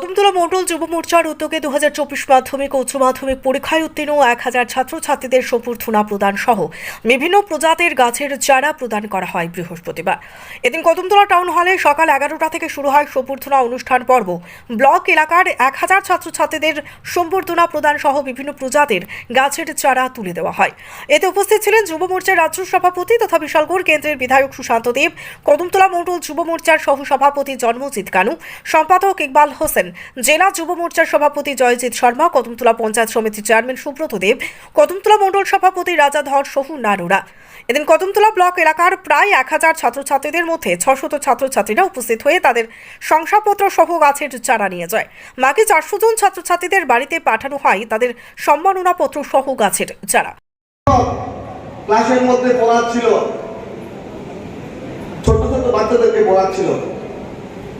কদমতলা মণ্ডল যুব মোর্চার উদ্যোগে দু হাজার চব্বিশ মাধ্যমিক উচ্চ মাধ্যমিক পরীক্ষায় উত্তীর্ণ এক হাজার ছাত্রছাত্রীদের সম্বর্ধনা প্রদান সহ বিভিন্ন প্রজাতির গাছের চারা প্রদান করা হয় বৃহস্পতিবার। এদিন কদমতলা টাউন হলে সকাল এগারোটা থেকে শুরু হয় সম্বর্ধনা অনুষ্ঠান পর্ব। ব্লক এলাকার এক হাজার ছাত্রছাত্রীদের সম্বর্ধনা প্রদান সহ বিভিন্ন প্রজাতির গাছের চারা তুলে দেওয়া হয়। এতে উপস্থিত ছিলেন যুব মোর্চার রাজ্য সভাপতি তথা বিশালগড় কেন্দ্রের বিধায়ক সুশান্ত দেব, কদমতলা মণ্ডল যুব মোর্চার সহ সভাপতি জন্মজিৎ কানু, সম্পাদক ইকবাল হোসেন জেলা যুব মোর্চার সভাপতি জয়জিৎ শর্মা, কদমতলা পঞ্চায়েত সমিতির চেয়ারম্যান সুব্রত দেব, কদমতলা মণ্ডল সভাপতি রাজা ধর সহু নারুরা। এদিন কদমতলা ব্লক এলাকার প্রায় এক হাজার ছাত্রছাত্রীদের মধ্যে ছশত ছাত্রছাত্রীরা উপস্থিত হয়ে তাদের শংসাপত্র সহ গাছের চারা নিয়ে যায়। বাকি চারশো জন ছাত্রছাত্রীদের বাড়িতে পাঠানো হয় তাদের সম্মাননাপত্র সহ গাছের চারা। ক্লাসের মধ্যে পড়াচ্ছিল ছোট ছোট বাচ্চাদেরকে পড়াচ্ছিল।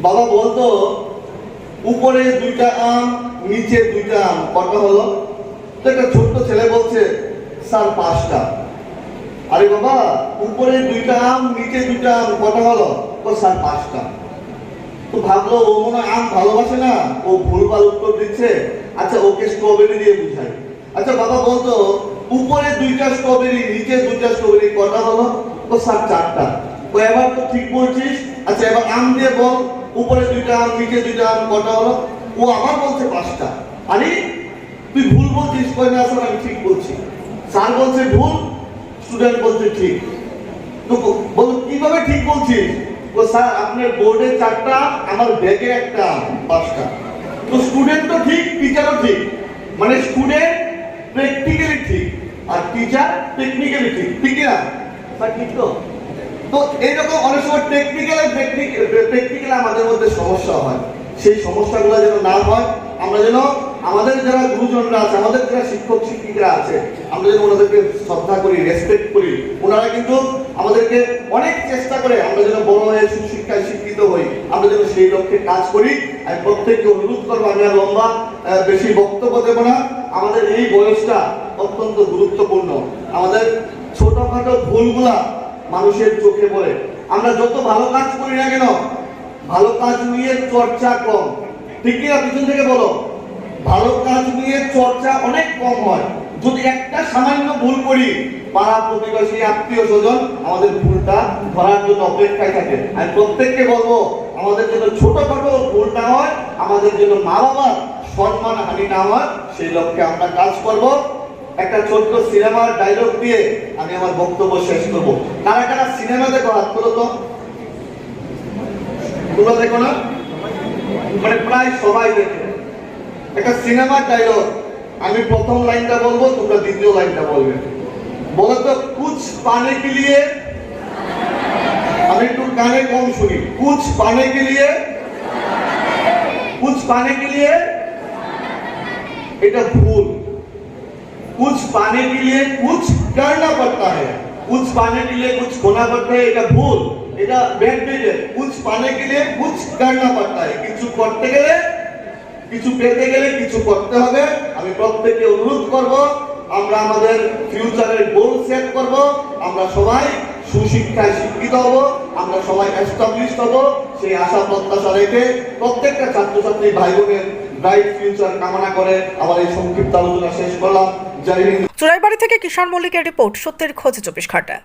বাবা বলতো উপরে দুইটা আম, নিচে দুইটা আম। কটা হলো? তো একটা ছোট্ট ছেলে বলছে, স্যার, পাঁচটা। আরে বাবা, উপরে দুইটা আম, নিচে দুইটা আম কটা হলো? তো স্যার, পাঁচটা। তো ভাবলো, ও মনে আম ভালোবাসে না, ও ভুলভাল উত্তর দিচ্ছে। আচ্ছা ওকে স্ট্রবেরি দিয়ে বুঝাই। আচ্ছা বাবা বলতো, উপরে দুইটা স্ট্রবেরি নিচে দুইটা স্ট্রবেরি কটা হলো? তো স্যার, চারটা। ও এবার তো ঠিক বলছিস। আচ্ছা এবার আম দিয়ে বল। উপরে দুইটা আম, নিচে দুইটা আম, কটা হলো? ও আমার বলছে পাঁচটা। আরে, তুই ভুল বলছিস, কয় না আমি ঠিক বলছি। স্যার বলছে ভুল, স্টুডেন্ট বলছে ঠিক। তো বল, কীভাবে ঠিক বলছিস? ও স্যার, আপনার বোর্ডে চারটা, আমার ব্যাগে একটা পাঁচটা। তো স্টুডেন্ট তো ঠিক, টিচারও ঠিক। মানে স্টুডেন্ট প্র্যাকটিক্যালি ঠিক, আর টিচার টেকনিক্যালি ঠিক। ঠিক না স্যার, ঠিক তো? তো এইরকম অনেক সময় টেকনিক্যাল প্র্যাকটিক্যাল আমাদের মধ্যে সমস্যা হয়। সেই সমস্যাগুলো যেন না হয়, আমরা যেন আমাদের যারা গুরুজনরা আছে, আমাদের যারা শিক্ষক শিক্ষিকারা আছে, আমরা যেন ওনাদেরকে শ্রদ্ধা করি রেসপেক্ট করি। ওনারা কিন্তু আমাদেরকে অনেক চেষ্টা করে আমরা যেন বড় হয়ে সুশিক্ষায় শিক্ষিত হই। আমরা যেন সেই লক্ষ্যে কাজ করি। আমি প্রত্যেককে অনুরোধ করব, আমি আর লম্বা বেশি বক্তব্য দেবো না। আমাদের এই বয়সটা অত্যন্ত গুরুত্বপূর্ণ। আমাদের ছোটখাটো ভুলগুলা মানুষের চোখে পড়ে। আমরা যত ভালো কাজ করি না কেন ভালো কাজ নিয়ে চর্চা কম। ঠিক কিনা পিছন থেকে বলো? ভালো কাজ নিয়ে চর্চা অনেক কম হয়। যদি একটা সামান্য ভুল করি, পাড়া প্রতিবেশী, আত্মীয় স্বজন, আমাদের ভুলটা ধরার জন্য অপেক্ষায় থাকে। আমি প্রত্যেককে বলব, আমাদের জন্য ছোটখাটো ভুল না হয়, আমাদের জন্য মা বাবার সম্মান হানি না হয়, সেই লক্ষ্যে আমরা কাজ করব। একটা ছোট্ট সিনেমার ডায়লগ দিয়ে আমি আমার বক্তব্য শেষ করব। কারা কারা সিনেমা দেখো হাত করো তো? তোমরা দেখো না মানে প্রায় সবাই দেখে একটা সিনেমার ডায়লগ আমি প্রথম লাইনটা বলবো তোমরা দ্বিতীয় লাইনটা বলবে বলো তো কুছ পানে কে লিয়ে আমি একটু কানে কম শুনি কুছ পানে কে লিয়ে কুছ পানে কে লিয়ে এটা ভুল कुछ पाने के लिए कुछ करना पड़ता है कुछ पाने के लिए कुछ खोना पड़ता है এটা ভুল এটা বেড বেজে কুচ পানে গেলে কুচ করনা পড়তে হয়। কিছু করতে গেলে, কিছু পেতে গেলে কিছু করতে হবে। আমি প্রত্যেককে অনুরোধ করব, আমরা আমাদের ফিউচারের গোল সেট করব। আমরা সবাই সুশিক্ষায় শিক্ষিত হব। আমরা সবাই এস্টাবলিশ হব। সেই আশা প্রত্যাশা রেখে প্রত্যেকটা ছাত্রছাত্রী ভাই বোনের ব্রাইট ফিউচার কামনা করে আমার এই সংক্ষিপ্ত আলোচনা শেষ করলাম। জয় হিন্দ। চুরাইবাড়ি থেকে কিষাণ মল্লিকের রিপোর্ট, সত্যের খোঁজ চব্বিশ ঘণ্টা।